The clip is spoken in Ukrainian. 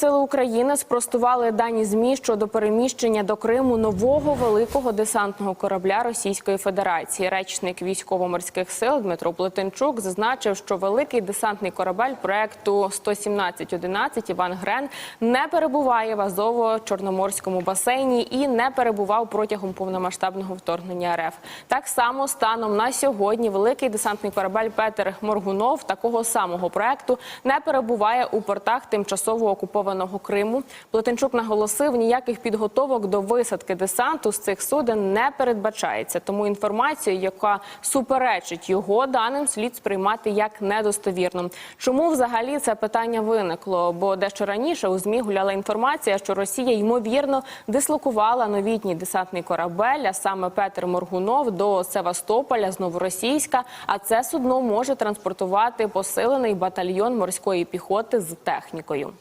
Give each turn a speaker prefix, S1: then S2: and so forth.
S1: Сили України спростували дані змі щодо переміщення до Криму нового великого десантного корабля Російської Федерації. Речник військово-морських сил Дмитро Плетенчук зазначив, що великий десантний корабель проекту 117-11 Іван Грен не перебуває в Азово-Чорноморському басейні і не перебував протягом повномасштабного вторгнення РФ. Так само станом на сьогодні великий десантний корабель Петер Моргунов такого самого проекту не перебуває у портах тимчасово окупованого Криму. Плотенчук наголосив, ніяких підготовок до висадки десанту з цих суден не передбачається. Тому інформацію, яка суперечить його даним, слід сприймати як недостовірну. Чому взагалі це питання виникло? Бо дещо раніше у змі гуляла інформація, що Росія ймовірно дислокувала новітній десантний корабель, а саме Петер Моргунов до Севастополя з Новоросійська. А це судно може транспортувати посилений батальйон морської піхоти з технікою.